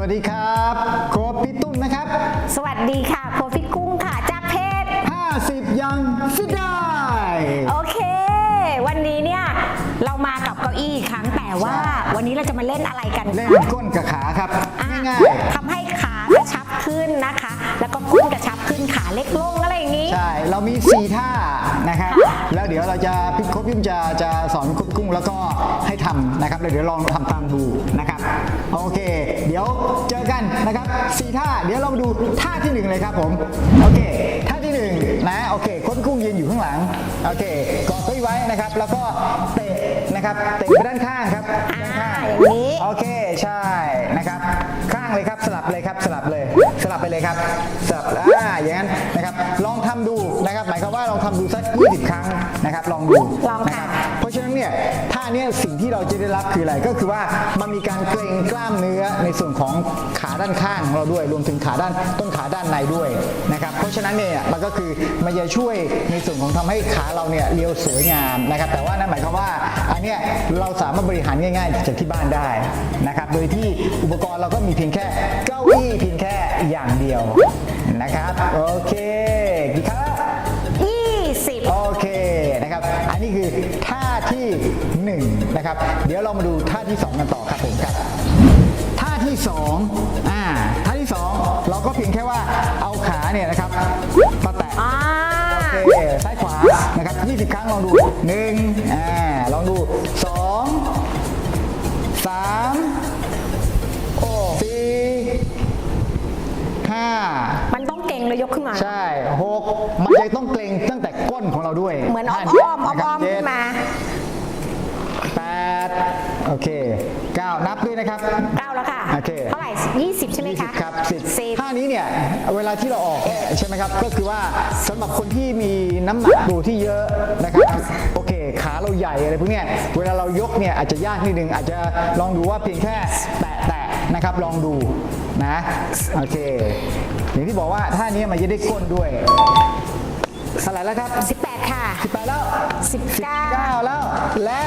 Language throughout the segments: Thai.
วัสดีครับโครพี่ตุ้มนะครับ สวัสดีค่ะโคพี่กุ้งค่ะ จากเพจ50 ยังฟิตได้ โอเค วันนี้เนี่ยเรามากับเก้าอี้อีกครั้งแต่ว่า วันนี้เราจะมาเล่นอะไรกันเล่นก้นกับขาครับ ง่ายๆ ทำให้ขากระชับขึ้นนะคะ แล้วก็ก้นกระชับขึ้นขาเล็กลงแล้ว อย่างนี้ๆใช่ เรามี 4 ท่านะครับค่ะแล้วเดี๋ยวเราจะพี่โค้ชพิมจะจะสอนโค้ชกุ้งแล้วก็ให้ทำนะครับแล้วเดี๋ยวลองทำตามดูนะครับ โอเค เดี๋ยวเจอกันนะครับ4ท่า เดี๋ยวเรามาดูท่าที่หนึ่งเลยครับผม โอเค ท่าที่หนึ่งนะ โอเคโค้ชกุ้งยืนอยู่ข้างหลัง โอเคกอดเก้าอี้ไว้นะครับ แล้วก็เตะนะครับ เตะไปด้านข้างครับ ด้านข้างอ่าอย่างนี้ โอเค ใช่นะครับ ข้างเลยครับ สลับเลยครับ สลับเลย สลับไปเลยครับ สลับ อ่า อย่างนั้นนะครับล 20 ครั้งนะครับ ลองดูลองนะคค่ะรับเพราะฉะนั้นเนี่ยท่าเนี้ยสิ่งที่เราจะได้รับคืออะไรก็คือว่ามันมีการเกร็งกล้ามเนื้อในส่วนของขาด้านข้างของเราด้วย รวมถึงขาด้านต้นขาด้านในด้วยนะครับเพราะฉะนั้นเนี่ยมันก็คือมันจะช่วยในส่วนของทำให้ขาเราเนี่ยเรียวสวยงามนะครับ แต่ว่านั่นหมายความว่าอันเนี้ยเราสามารถบริหารง่าย ๆ จากที่บ้านได้นะครับ โดยที่อุปกรณ์เราก็มีเพียงแค่เก้าอี้เพียงแค่อย่างเดียวนะครับโอเค นะครับ เดี๋ยวเรามาดูท่าที่ 2 กันต่อครับผมครับ ท่าที่2อ่าท่าที่ 2 เราก็เพียงแค่ว่าเอาขาเนี่ยนะครับมาแตะอ่าโอเคซ้ายขวานะครับ 20 ครั้งลองดู1อ่าลองดู 2 3โอ้4 5มันต้องเก่งเลยยกขึ้นมา ใช่หกมันจะต้องเกรงตั้งแต่ก้นของเราด้วยเหมือนอ้อมท่าอ้อมอ้อม นะค อ้ รั อม เจ็ ขึ้ ด นมา แปดโอเคเก้า นับด้วยนะครับ9แล้วค่ะโอเค เท่าไหร่20ใช่ไหมยี่สิคะบครับสิบสิบ ท่านี้เนี่ยเวลาที่เราออกเนี่ยใช่ไหมครับ ก็คือว่าสำหรับคนที่มีน้ำหนักตัวที่เยอะนะครับ โอเค ขาเราใหญ่อะไรพวกเนี้ยเวลาเรายกเนี่ยอาจจะยากนิดนึง อาจจะลองดูว่าเพียงแค่แตะแตะๆนะครับ ลองดูนะ โอเค อย่างที่บอกว่าท่านี้มันจะได้ก้นด้วย เท่าไหร่แล้วครับ 18 ค่ะ 18 แล้ว 19 9แล้ว และ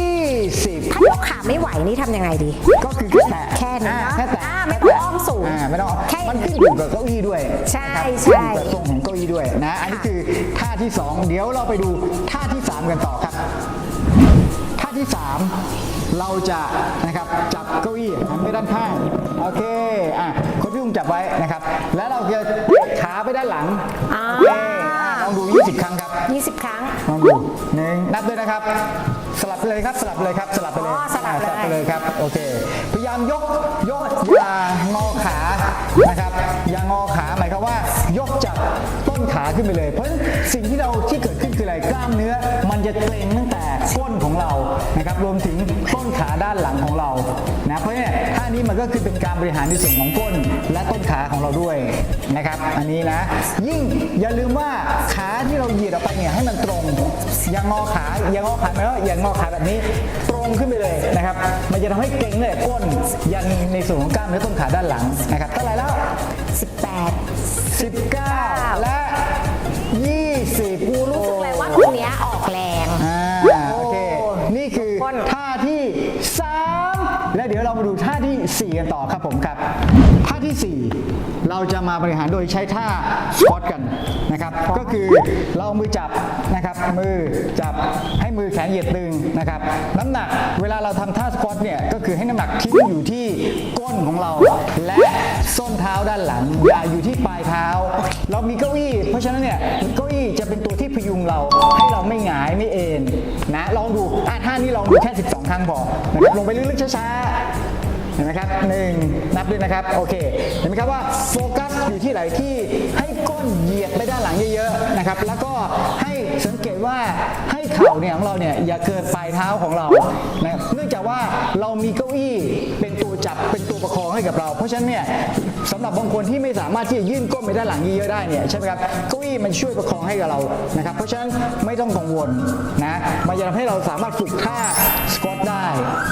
20 ถ้ายกขาไม่ไหวนี่ทำยังไงดี ก็คือแค่แตะแค่นี้อ่าเนอะแค่แตะอ่าไม่ต้องอ้อมสูงอ่าไม่ต้องอ้อมแค่มันขึ้นอยู่กับเก้าอี้ด้วยใช่นะครับใช่ ขึ้นอยู่กับทรงของเก้าอี้ด้วยนะ อันนี้คือท่าที่ 2 เดี๋ยวเราไปดูท่าที่ 3 กันต่อครับ ท่าที่ 3 เราจะนะครับจับเก้าอี้หันไปด้านข้างโอเคอะคนพี่อุ้มจับไว้นะครับ แล้วเราจะเตะขาไปด้านหลัง 20 ครั้งครับ20 ครั้งลองดูหนึ่งนับด้วยนะครับ สลับไปเลยครับ สลับไปเลยครับ สลับไปเลยอ๋อสลับเลย อ่าไปเลยครับ โอเค พยายามยก ยก อย่างอขา นะครับ อย่างอขา หมายความว่า ยกจาก ต้นขาขึ้นไปเลย เพราะฉะนั้นสิ่งที่เราที่เกิดขึ้นคืออะไรกล้ามเนื้อ มันจะเกร็งตั้งแต่ก้นของเรานะครับรวมถึงต้นขาด้านหลังของเรานะเพราะฉะนั้นท่านี้มันก็คือเป็นการบริหารในส่วนของก้นและต้นขาของเราด้วยนะครับ อันนี้นะ ยิ่งอย่าลืมว่าขาที่เราเหยียดออกไปเนี่ยให้มันตรง อย่างงอขาอย่างงอขาหมายว่าอย่างงอขาแบบนี้ต งขึ้นไปเลยนะครับ มันจะทำให้เก่งเลยก้นยันในส่วนของกล้ามเนื้อต้นขาด้านหลังนะครับเท่าไหร่แล้ว 18 19 และ 20 และเดี๋ยวเรามาดูท่าที่ 4 กันต่อครับผมครับ ท่าที่ 4 เราจะมาบริหารโดยใช้ท่าสควอตกันนะครับ ก็คือเราเอามือจับนะครับมือจับให้มือแขนเหยียดตึงนะครับ น้ำหนักเวลาเราทำท่าสควอตเนี่ยก็คือให้น้ำหนักทิ้งอยู่ที่ก้นของเรา และส้นเท้าด้านหลังอย่าอยู่ที่ปลายเท้า เรามีเก้าอี้ เพราะฉะนั้นเนี่ยเก้าอี้จะเป็นตัวที่พยุงเราให้เราไม่หงายไม่เอ็นนะลองดู อะท่านี้ลองดูแค่ 12 ครั้งพอนะครับลงไปลึกๆช้าๆเห็นไหมครับหนึ่งนับด้วยนะครับโอเคเห็นไหมครับว่าโฟกัสอยู่ที่ไหนที่ให้ก้นเหยียดไปด้านหลังเยอะๆนะครับแล้วก็ให้สังเกตว่าให้เข่าเนี่ยของเราเนี่ยอย่าเกินปลายเท้าของเรานะเนื่องจากว่าเรามีเก้าอี้เป็นตัว จับเป็นตัวประคองให้กับเรา เพราะฉะนั้นเนี่ยสำหรับบางคนที่ไม่สามารถที่จะยื่นก้นไปด้านหลังเยอะๆได้เนี่ยใช่ไหมครับเก้าอี้มันช่วยประคองให้กับเรานะครับเพราะฉะนั้นไม่ต้องกังวลนะมันจะทำให้เราสามารถฝึกท่าสควอตได้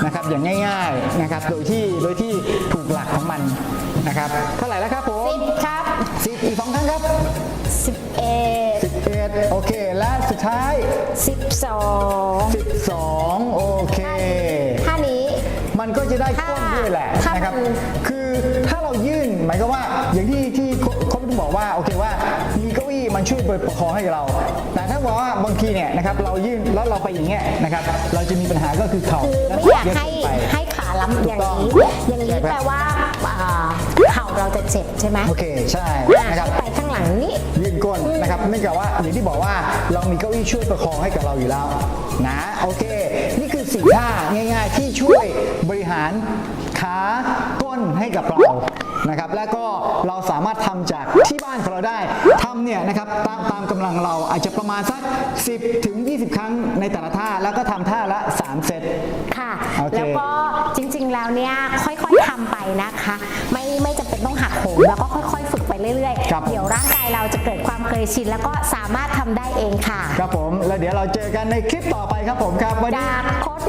นะครับอย่างง่ายๆนะครับโดยที่โดยที่ถูกหลักของมันนะครับเท่าไหร่แล้วครับผม10ครับสิบอีกสองครั้งครับ11สิบเอ็ดโอเคและสุดท้าย12สิบสองโอเคท่านี้มันก็ จะได้ก้นด้วยแหละถ้านะครับมันคือถ้าเรายื่นหมายความว่าอย่างที่ที่โคว่าโอเคว่ามีเก้าอี้มันช่วยประคองให้เรา แต่ถ้าบอกว่าบางทีเนี่ยนะครับเรายื่นแล้วเราไปอย่างเงี้ยนะครับเราจะมีปัญหาก็คือเข่าคือและไม่อยากเยอะให้เกินไปให้ขาล้ำอย่างนี้ถูอกต้องย่างนี้ใช่ครับแปลว่าอ่าเข่าเราจะเจ็บใช่ไหมโอเคใช่อะนะครับให้ไปข้างหลังนี้ยืนก้นนะครับเนื่องจากว่าอย่างที่บอกว่าเรามีเก้าอี้ช่วยประคองให้กับเราอยู่แล้วนะโอเค ก้นให้กับเรานะครับแล้วก็เราสามารถทำจากที่บ้านของเราได้ทำเนี่ยนะครับตามตามกำลังเราอาจจะประมาณสัก 10 ถึง 20 ครั้งในแต่ละท่า แล้วก็ทำท่าละ 3 เซตค่ะโอเคแล้วก็จริงๆแล้วเนี่ยค่อยๆทำไปนะคะ ไม่ไม่จำเป็นต้องหักโหมแล้วก็ค่อยๆ ฝึกไปเรื่อยๆ เดี๋ยวร่างกายเราจะเกิดความเคยชินแล้วก็สามารถทำได้เองค่ะ ครับผม แล้วเดี๋ยวเราเจอกันในคลิปต่อไปครับผมครับวันนี้โค้ช